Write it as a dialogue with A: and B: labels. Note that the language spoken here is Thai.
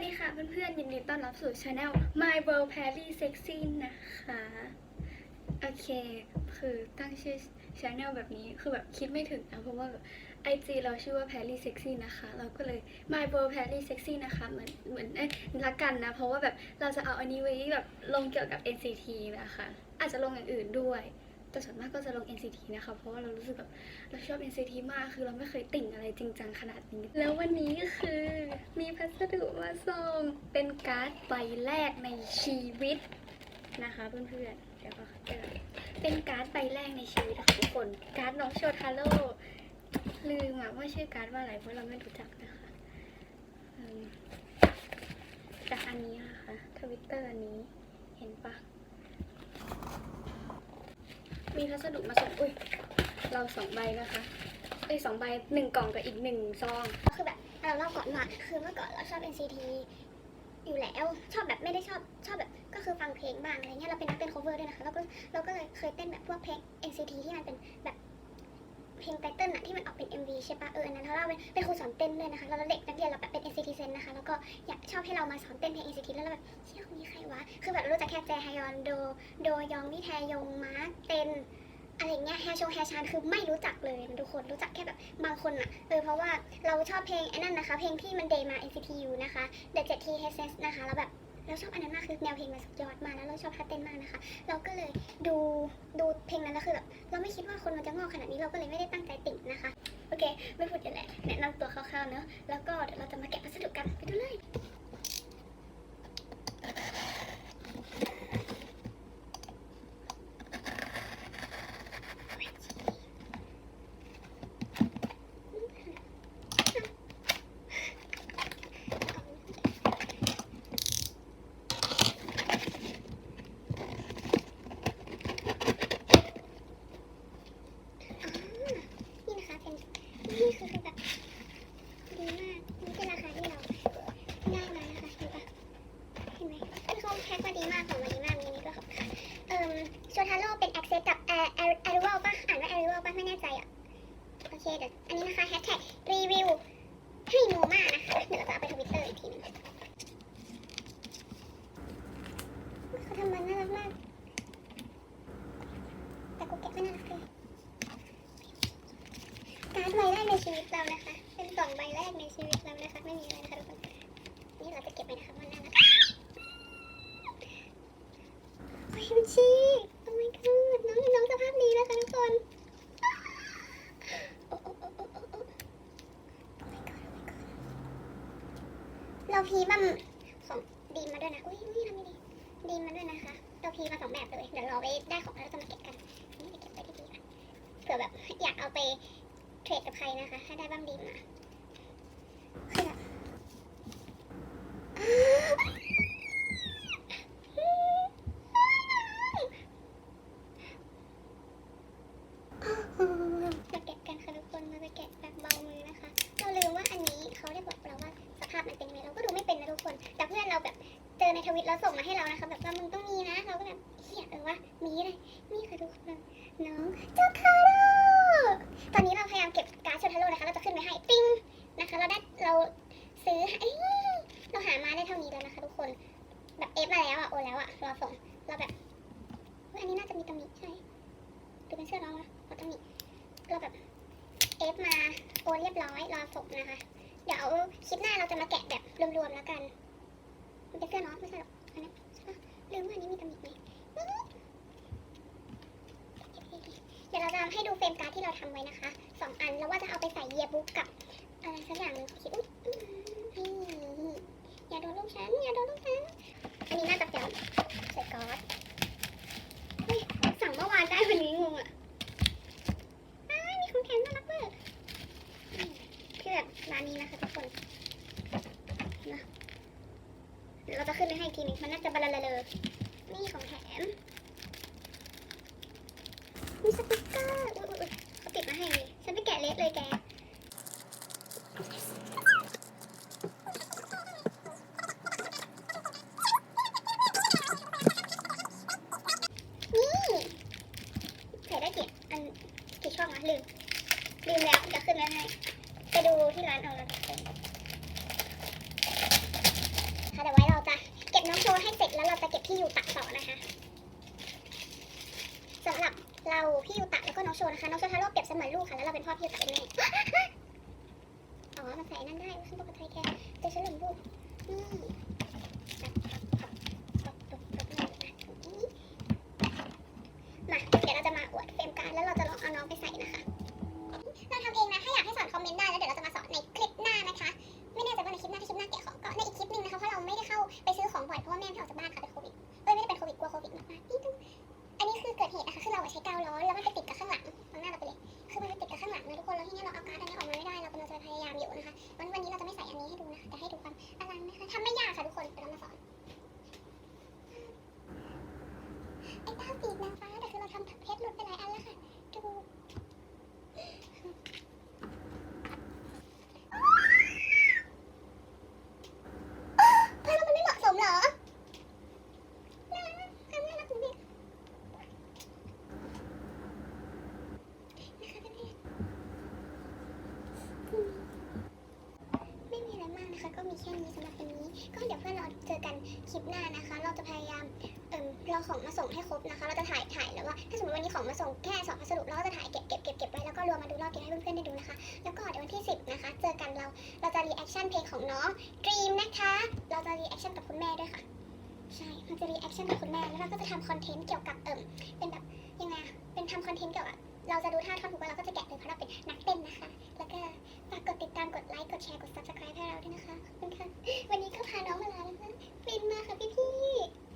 A: วัสดีค่ะเพื่อนๆยินดีต้อนรับสู่ช anel My World Paris Sexy นะคะ โอเค คือตั้งชื่อช anel แบบนี้คือแบบคิดไม่ถึงนะเพราะว่าแบบไอจีเราชื่อว่า Paris Sexy นะคะ เราก็เลย My World Paris Sexy นะคะ เหมือนเหมือนเอ้ยรักกันนะ เพราะว่าแบบเราจะเอาอันนี้ไว้แบบลงเกี่ยวกับ NCT นะคะ อาจจะลงอย่างอื่นด้วย แต่ส่วนมากก็จะลง NCT นะคะ เพราะว่าเรารู้สึกแบบเราชอบ NCT มาก คือเราไม่เคยติ่งอะไรจริงจังขนาดนี้ แล้ววันนี้คือมีพัสดุมาส่งเป็นการ์ดใบแรกในชีวิตนะคะเพื่อนๆเดี๋ยวก็เจอเป็นการ์ดใบแรกในชีวิตค่ะทุกคน การ์ดน้องโชทาโร่ลืมอะว่าชื่อการ์ดว่าอะไรเพราะเราไม่รู้จักนะคะจากอันนี้นะคะทวิตเตอร์อันนี้เห็นปะ มีพัสดุมาส่งอุ้ยเราสองใบนะคะเอ้ยสองใบหนึ่งกล่องกับอีกหนึ่งซอง
B: คือแบบเราเล่าก่อนว่าคือเมื่อก่อนเราชอบ NCT อยู่แล้วชอบแบบไม่ได้ชอบชอบแบบก็คือฟังเพลงบ้างอะไรเงี้ยเราเป็นนักเต้น cover ด้วยนะคะเราก็เราก็เลยเคยเต้นแบบพวกเพลง NCT ที่มันเป็นแบบ เพลงไตเติ้ลอะที่มันออกเป็น MV ใช่ปะเอออันนั้นเราเป็นเป็นครูสอนเต้นด้วยนะคะแล้วเราเด็กนักเรียนเราแบบเป็น NCT เซนนะคะแล้วก็อยากชอบให้เรามาสอนเต้นเพลง NCT แล้วเราแบบเชี่ยคนนี้ใครวะคือแบบรารู้จักแค่แจฮยอนโดโดยองวิแทยงมาร์คเต้นอะไรเงี้ยแฮชงแฮชานคือไม่รู้จักเลยทุกคนรู้จักแค่แบบบางคนอะเออเพราะว่าเราชอบเพลงไอ้นั่นนะคะ เพลงที่มันเดย์มา NCT U นะคะ The 7 T HS นะคะแล้วแบบ เราชอบอันนั้นมากคือแนวเพลงมันสุดยอดมากแล้วเราชอบท่าเต้นมากนะคะ เราก็เลยดูดูเพลงนั้นแล้วคือแบบเราไม่คิดว่าคนมันจะงอกขนาดนี้เราก็เลยไม่ได้ตั้งใจติ่งนะคะ โอเค ไม่พูดเยอะแหละแนะนำตัวคร่าวๆเนอะแล้วก็เดี๋ยวเราจะมาแกะพัสดุกันไปดูเลย นี่นะคะเป็นนี่คือแบบดีมากนี่คือราคาที่เราได้มานะคะเห็นปะเห็นไหมคือเขาแพ็คมาดีมากของมาดีมากมีนี่ก็ขอบคุณค่ะเอ่ม ก็เป็น access กับ air air arrival ป่ะ อ่านว่า arrival ป่ะ ไม่แน่ใจอะ โอเคเดี๋ยวอันนี้นะคะ hashtag review ให้โนมานะคะ เดี๋ยวเราจะเอาไปทวิตเตอร์อีกทีนึงเขาทำมันน่ารักมาก แต่กูเก็บไม่น่ารักเลยการ์ดใบแรกในชีวิตเรานะคะ เป็นกล่องใบแรกในชีวิตเรานะคะ ไม่มีอะไรนะคะทุกคน นี่เราจะเก็บไว้นะคะมันน่ารักโอ้ยมันชีโอ้ my god น้องน้องสภาพดีนะคะทุกคนโอ้โอ้โอ้โอ้โอ้โอ้ Oh my god oh my god เราพีบัมของดีมาด้วยนะ อุ้ยนี่ทำไม่ดี ดีมาด้วยนะคะ เราพีมาสองแบบเลย เดี๋ยวรอไปได้ของแล้วจะมาเก็บกันนี่ไปเก็บไว้ดีๆก่อนเผื่อแบบอยากเอาไปเทรดกับใครนะคะ ถ้าได้บ้างดีมาคือแบบมาแกะกันค่ะทุกคน มาไปแกะแบบเบามือนะคะ เราลืมว่าอันนี้เขาได้บอกเราว่าสภาพมันเป็นยังไงเราก็ดูไม่เป็นนะทุกคน แต่เพื่อนเราแบบเจอในทวิตแล้ว ส่งมาให้เรานะคะแบบว่ามึงต้องมีนะ เราก็แบบเฮียเออวะมีเลยนี่ค่ะทุกคนน้องเจ้าคาโรตอนนี้เราพยายามเก็บการ์ดเชลทาโร่นะคะ เราจะขึ้นไปให้ปิ้งนะคะ เราได้เราซื้อเอ้เราหามาได้เท่านี้แล้วนะคะ ทุกคนแบบเอฟมาแล้วอะโอแล้วอะรอส่งเราแบบอันนี้น่าจะมีตำหนิใช่ดูเป็นเสื้อน้องวะขอตำหนิเราแบบเอฟมาโอเรียบร้อยรอส่งนะคะ เดี๋ยวคลิปหน้าเราจะมาแกะแบบรวมๆแล้วกันมันเป็นเสื้อน้องไม่ใช่หรอกอั นนั้นใช่ปะลืมว่าอันนี้มีตำหนิไหมเดี๋ยวเราจะให้ดูเฟรมการ์ดที่เราทำไว้นะคะสองอันแล้วว่าจะเอาไปใส่เยียบุ๊กกับอะไรสักอย่างหนึ่งคิดอุ๊ยนี่อย่าโดนลูกฉันอย่าโดนลูกฉันนี้น่าจะจับใส่ก๊อซเฮ้ยสั่งเมื่อวานได้วันนี้งงอะอ้ายมีของแถมน่ารักมากนี่คือแบบร้านนี้นะคะทุกคนนะ เราจะขึ้นไปให้อีกทีนึงมันน่าจะบลาเลอนี่ของแถมมีสติ๊กเกอร์อุ๊ยอุ๊ยเขาติดมาให้เลยฉันไปแกะเล็กเลยแกนี่ใส่ได้กี่อันจีช่องอะลืมลืมแล้วจะขึ้นแล้วให้ไปดูที่ร้านเอาแล้วกัน แล้วเราจะเก็บที่ยูตะต่อนะคะสำหรับเราพี่ยูตะแล้วก็น้องโชนะคะน้องโชทาโร่เปรียบเสมือนลูกค่ะแล้วเราเป็นพ่อพี่ยูตะเป็นแม่อ๋อมันใส่นั่นได้ฉันบอกกับไทยแค่จอฉันหลงลูกนี่มาเดี๋ยวเราจะมาอวดเฟรมการดแล้วเราจะลองเอาน้องไปใส่ นะคะวันวันนี้เราจะไม่ใส่อันนี้ให้ดูนะคะแต่ให้ดูความอลังนะคะทำไม่ยากค่ะทุกคนเดี๋ยวเรามาสอนไอ้ต้าปีกนางฟ้าแต่คือเราทำเพชรหลุดไปหลายอันแล้วค่ะดู เพื่อนมันไม่เหมาะสมเหรอ น่ารักน่ารักจริงๆนะคะเพื่อนๆอืมไม่มีอะไรมากนะคะ ก็มีแค่นี้สำหรับวันนี้ ก็เดี๋ยวเพื่ อกันคลิปหน้านะคะ เราจะพยายามเอิ่มรอของมาส่งให้ครบนะคะ เราจะถ่ายถ่ายแล้วว่าถ้าสมมติวันนี้ของมาส่งแค่สองพัสดุเราก็จะถ่ายเก็บเก็บเก็บเก็บไว้แล้วก็รวมมาดูรอบเดียวให้เพื่อนๆได้ดูนะคะ แล้วก็เดี๋ยววันที่ 10 นะคะ เจอกันเราเราจะรีแอคชั่นเพลงของน้อง Dream นะคะ เราจะรีแอคชั่นกับคุณแม่ด้วยค่ะ ใช่เราจะรีแอคชั่นกับคุณแม่แล้วเราก็จะทำคอนเทนต์เกี่ยวกับเอิ่มเป็นแบบยังไงอะเป็นทำคอนเทนต์เกี่ยวกับเราจะดูท่าท่อนฮุกแล้วเราก็จะแกะเลยเพราะเราเป็นนักเต้นนะคะ แล้วก็ กดติดตาม กดไลค์ กดแชร์ กด subscribe ให้เราด้วยนะคะขอบคุณค่ะ วันนี้ก็พาน้องมาลาแล้วนะฟินมากค่ะพี่พี่